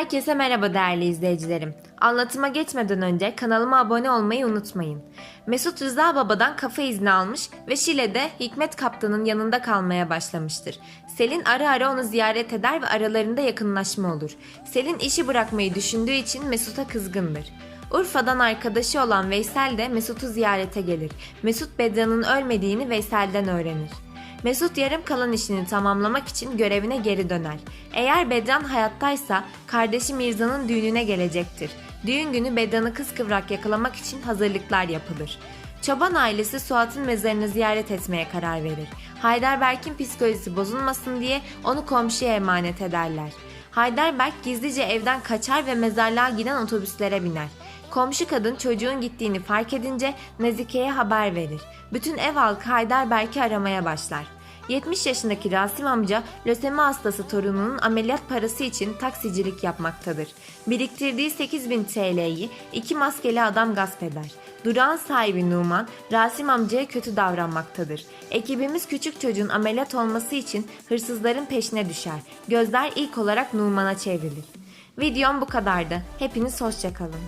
Herkese merhaba değerli izleyicilerim. Anlatıma geçmeden önce kanalıma abone olmayı unutmayın. Mesut Rıza Baba'dan kafa izni almış ve Şile'de Hikmet Kaptan'ın yanında kalmaya başlamıştır. Selin ara ara onu ziyaret eder ve aralarında yakınlaşma olur. Selin işi bırakmayı düşündüğü için Mesut'a kızgındır. Urfa'dan arkadaşı olan Veysel de Mesut'u ziyarete gelir. Mesut Bedra'nın ölmediğini Veysel'den öğrenir. Mesut yarım kalan işini tamamlamak için görevine geri döner. Eğer Bedran hayattaysa kardeşi Mirza'nın düğününe gelecektir. Düğün günü Bedran'ı kıskıvrak yakalamak için hazırlıklar yapılır. Çoban ailesi Suat'ın mezarını ziyaret etmeye karar verir. Heidelberg'in psikolojisi bozulmasın diye onu komşuya emanet ederler. Heidelberg gizlice evden kaçar ve mezarlığa giden otobüslere biner. Komşu kadın çocuğun gittiğini fark edince Nazike'ye haber verir. Bütün ev halkı Heidelberg'i aramaya başlar. 70 yaşındaki Rasim amca lösemi hastası torununun ameliyat parası için taksicilik yapmaktadır. Biriktirdiği 8000 TL'yi iki maskeli adam gasp eder. Durağın sahibi Numan, Rasim amcaya kötü davranmaktadır. Ekibimiz küçük çocuğun ameliyat olması için hırsızların peşine düşer. Gözler ilk olarak Numan'a çevrilir. Videom bu kadardı. Hepiniz hoşçakalın.